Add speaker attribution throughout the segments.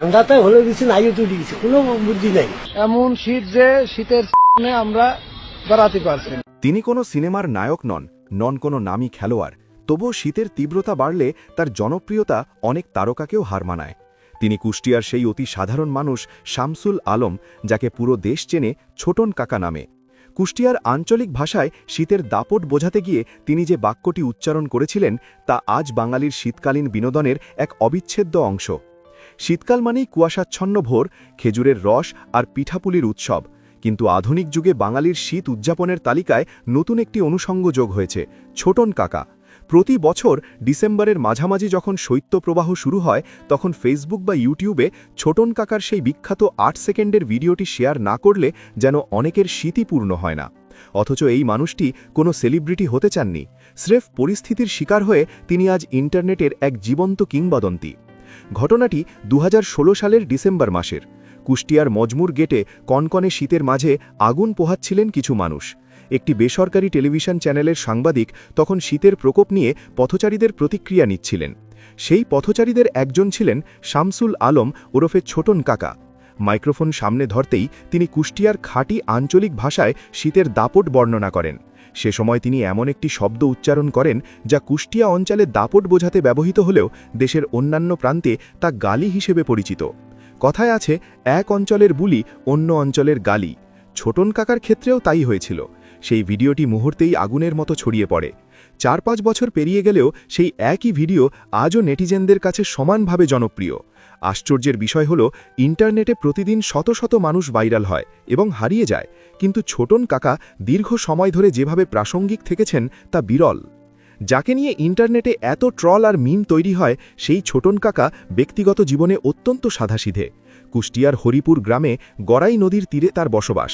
Speaker 1: ঠান্ডাতে হলে দিচ্ছে নাইও তুলে দিচ্ছে কোনো বুদ্ধি নাই।
Speaker 2: এমন শীত যে শীতের আমরা বেড়াতে পারছি
Speaker 3: তিনি কোনো সিনেমার নায়ক নন নন কোনো নামী খেলোয়াড়। তবুও শীতের তীব্রতা বাড়লে তার জনপ্রিয়তা অনেক তারকাকেও হার মানায়। তিনি কুষ্টিয়ার সেই অতি সাধারণ মানুষ শামসুল আলম যাকে পুরো দেশ চেনে ছোটন কাকা নামে। কুষ্টিয়ার আঞ্চলিক ভাষায় শীতের দাপট বোঝাতে গিয়ে তিনি যে বাক্যটি উচ্চারণ করেছিলেন তা আজ বাঙালির শীতকালীন বিনোদনের এক অবিচ্ছেদ্য অংশ। শীতকাল মানেই কুয়াশাচ্ছন্ন ভোর, খেজুরের রস আর পিঠাপুলির উৎসব। কিন্তু আধুনিক যুগে বাঙালির শীত উদযাপনের তালিকায় নতুন একটি অনুষঙ্গ যোগ হয়েছে, ছোটন কাকা। প্রতি বছর ডিসেম্বরের মাঝামাঝি যখন শৈত্যপ্রবাহ শুরু হয়, তখন ফেসবুক বা ইউটিউবে ছোটন কাকার সেই বিখ্যাত আট সেকেন্ডের ভিডিওটি শেয়ার না করলে যেন অনেকের শীতই পূর্ণ হয় না। অথচ এই মানুষটি কোনো সেলিব্রিটি হতে চাননি। স্রেফ পরিস্থিতির শিকার হয়ে তিনি আজ ইন্টারনেটের এক জীবন্ত কিংবদন্তি। ঘটনাটি দু হাজার ষোলো সালের ডিসেম্বর মাসের। কুষ্টিয়ার মজমুর গেটে কনকনে শীতের মাঝে আগুন পোহাচ্ছিলেন কিছু মানুষ। একটি বেসরকারি টেলিভিশন চ্যানেলের সাংবাদিক তখন শীতের প্রকোপ নিয়ে পথচারীদের প্রতিক্রিয়া নিচ্ছিলেন। সেই পথচারীদের একজন ছিলেন শামসুল আলম ওরফে ছোটন কাকা। মাইক্রোফোন সামনে ধরতেই তিনি কুষ্টিয়ার খাঁটি আঞ্চলিক ভাষায় শীতের দাপট বর্ণনা করেন। সে সময় তিনি এমন একটি শব্দ উচ্চারণ করেন যা কুষ্টিয়া অঞ্চলে দাপট বোঝাতে ব্যবহৃত হলেও দেশের অন্যান্য প্রান্তে তা গালি হিসেবে পরিচিত। কথায় আছে, এক অঞ্চলের বুলি অন্য অঞ্চলের গালি। ছোটন কাকার ক্ষেত্রেও তাই হয়েছিল। সেই ভিডিওটি মুহূর্তেই আগুনের মতো ছড়িয়ে পড়ে। চার পাঁচ বছর পেরিয়ে গেলেও সেই একই ভিডিও আজও নেটিজেনদের কাছে সমানভাবে জনপ্রিয়। আশ্চর্যের বিষয় হল, ইন্টারনেটে প্রতিদিন শত শত মানুষ ভাইরাল হয় এবং হারিয়ে যায়, কিন্তু ছোটন কাকা দীর্ঘ সময় ধরে যেভাবে প্রাসঙ্গিক থেকেছেন তা বিরল। যাকে নিয়ে ইন্টারনেটে এত ট্রল আর মিম তৈরি হয়, সেই ছোটন কাকা ব্যক্তিগত জীবনে অত্যন্ত সাধাসিধে। কুষ্টিয়ার হরিপুর গ্রামে গড়াই নদীর তীরে তার বসবাস।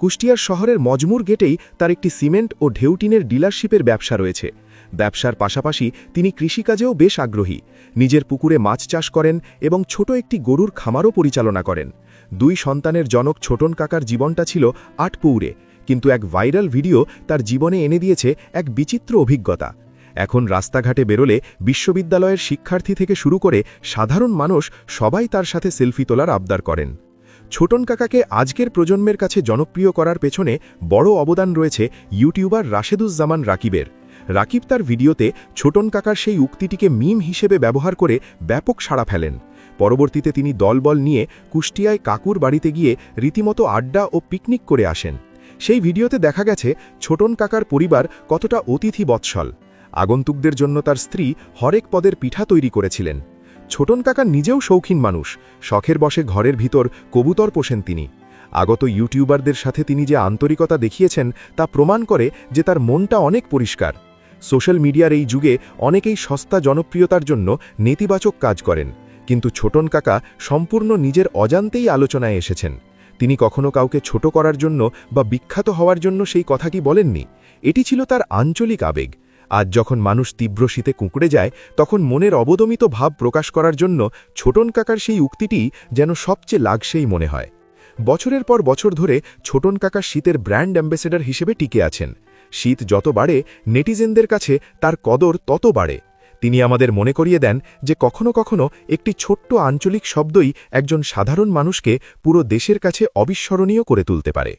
Speaker 3: কুষ্টিয়ার শহরের মজমুর গেটেই তার একটি সিমেন্ট ও ঢেউটিনের ডিলারশিপের ব্যবসা রয়েছে। ব্যবসার পাশাপাশি তিনি কৃষিকাজেও বেশ আগ্রহী। নিজের পুকুরে মাছ চাষ করেন এবং ছোট একটি গরুর খামারও পরিচালনা করেন। দুই সন্তানের জনক ছোটন কাকার জীবনটা ছিল আটপৌরে কিন্তু এক ভাইরাল ভিডিও তার জীবনে এনে দিয়েছে এক বিচিত্র অভিজ্ঞতা। এখন রাস্তাঘাটে বেরোলে বিশ্ববিদ্যালয়ের শিক্ষার্থী থেকে শুরু করে সাধারণ মানুষ সবাই তার সাথে সেলফি তোলার আবদার করেন। ছোটন কাকাকে আজকের প্রজন্মের কাছে জনপ্রিয় করার পেছনে বড় অবদান রয়েছে ইউটিউবার রাশেদুজ্জামান রাকিবের। রাকিব তার ভিডিওতে ছোটন কাকার সেই উক্তিটিকে মিম হিসেবে ব্যবহার করে ব্যাপক সাড়া ফেলেন। পরবর্তীতে তিনি দলবল নিয়ে কুষ্টিয়ায় কাকুর বাড়িতে গিয়ে রীতিমতো আড্ডা ও পিকনিক করে আসেন। সেই ভিডিওতে দেখা গেছে ছোটন কাকার পরিবার কতটা অতিথি বৎসল আগন্তুকদের জন্য তার স্ত্রী হরেক পদের পিঠা তৈরি করেছিলেন। ছোটন কাকা নিজেও শৌখিন মানুষ। শখের বসে ঘরের ভিতর কবুতর পোষেন তিনি। আগত ইউটিউবারদের সাথে তিনি যে আন্তরিকতা দেখিয়েছেন, তা প্রমাণ করে যে তার মনটা অনেক পরিষ্কার। সোশ্যাল মিডিয়ার এই যুগে অনেকেই সস্তা জনপ্রিয়তার জন্য নেতিবাচক কাজ করেন। কিন্তু ছোটন কাকা সম্পূর্ণ নিজের অজান্তেই আলোচনায় এসেছেন। তিনি কখনো কাউকে ছোট করার জন্য বা বিখ্যাত হওয়ার জন্য সেই কথা কি বলেননি। এটি ছিল তার আঞ্চলিক আবেগ। আজ যখন মানুষ তীব্র শীতে কুঁকড়ে যায়, তখন মনের অবদমিত ভাব প্রকাশ করার জন্য ছোটন কাকার সেই উক্তিটি যেন সবচেয়ে লাগসেই মনে হয়। বছরের পর বছর ধরে ছোটন কাকা শীতের ব্র্যান্ড অ্যাম্বাসেডর হিসেবে টিকে আছেন। শীত যত বাড়ে, নেটিজেনদের কাছে তার কদর তত বাড়ে। তিনি আমাদের মনে করিয়ে দেন যে কখনো কখনো একটি ছোট্ট আঞ্চলিক শব্দই একজন সাধারণ মানুষকে পুরো দেশের কাছে অবিস্মরণীয় করে তুলতে পারে।